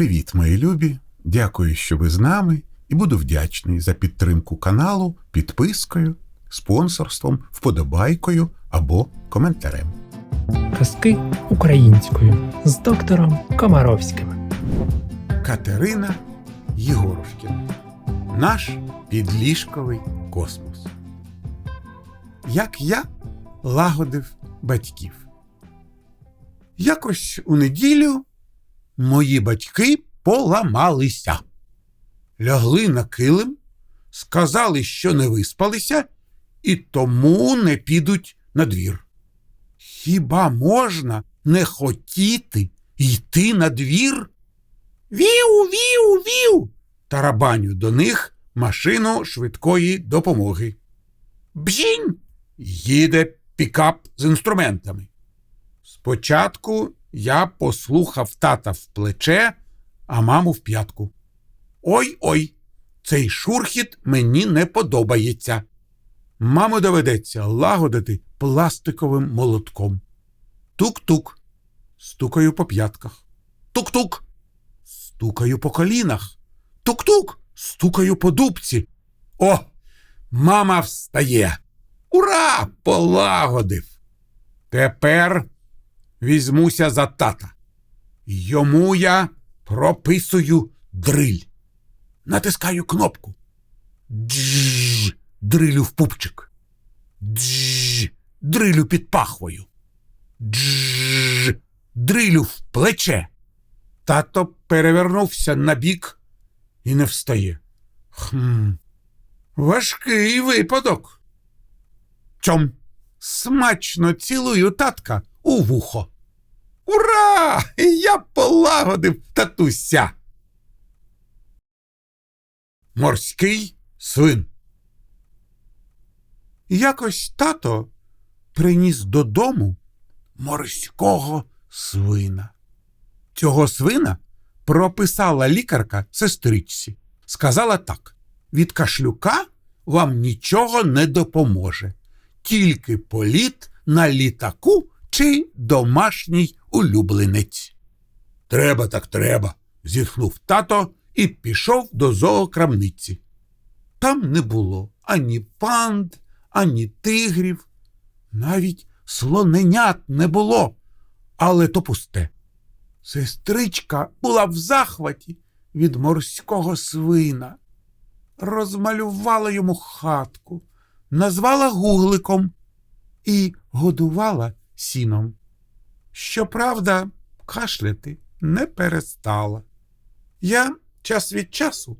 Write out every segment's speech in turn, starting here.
Привіт, мої любі! Дякую, що ви з нами, і буду вдячний за підтримку каналу підпискою, спонсорством, вподобайкою або коментарем. Казки українською з доктором Комаровським. Катерина Єгорушкіна. Наш підліжковий космос. Як я лагодив батьків. Якось у неділю мої батьки поламалися. Лягли на килим, сказали, що не виспалися, і тому не підуть на двір. Хіба можна не хотіти йти на двір? Віу, віу, віу. Тарабаню до них машину швидкої допомоги. Бжінь! Їде пікап з інструментами. Спочатку я послухав тата в плече, а маму в п'ятку. Ой ой, цей шурхіт мені не подобається. Маму доведеться лагодити пластиковим молотком. Тук-тук. Стукаю по п'ятках. Тук-тук. Стукаю по колінах. Тук-тук. Стукаю по дубці. О, мама встає. Ура! Полагодив. Тепер візьмуся за тата. Йому я прописую дриль. Натискаю кнопку. Дж, дрилю в пупчик. Дж, дрилю під пахвою. Дж, дрилю в плече. Тато перевернувся на бік і не встає. Хм, важкий випадок. Чом смачно цілую татка у вухо. Ура! Я полагодив татуся. Морський свин. Якось тато приніс додому морського свина. Цього свина прописала лікарка сестричці. Сказала так: від кашлюка вам нічого не допоможе, тільки політ на літаку чи домашній улюбленець. Треба так треба, зітхнув тато і пішов до зоокрамниці. Там не було ані панд, ані тигрів, навіть слоненят не було, але то пусте. Сестричка була в захваті від морського свина, розмалювала йому хатку, назвала гугликом і годувала сіном. Щоправда, кашляти не перестала. Я час від часу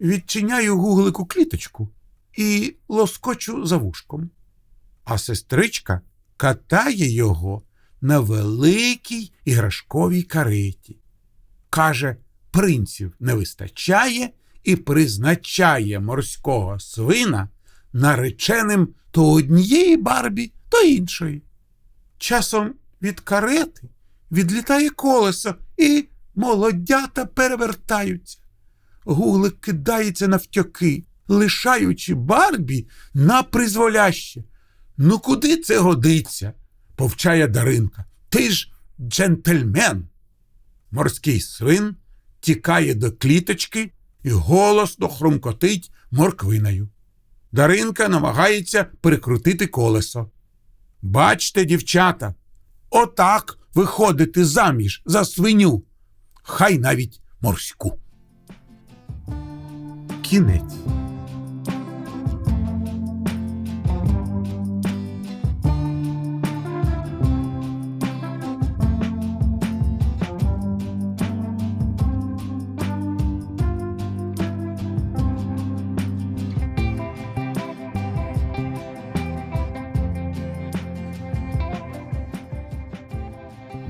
відчиняю гуглику кліточку і лоскочу за вушком, а сестричка катає його на великій іграшковій кареті. Каже, принців не вистачає і призначає морського свина нареченим то однієї барбі, то іншої. Часом від карети відлітає колесо і молодята перевертаються. Гуглик кидається навтьоки, лишаючи Барбі на призволяще. Ну куди це годиться? повчає Даринка. Ти ж джентльмен. Морський свин тікає до кліточки і голосно хрумкотить морквиною. Даринка намагається прикрутити колесо. Бачте, дівчата, отак виходити заміж за свиню, хай навіть морську. Кінець.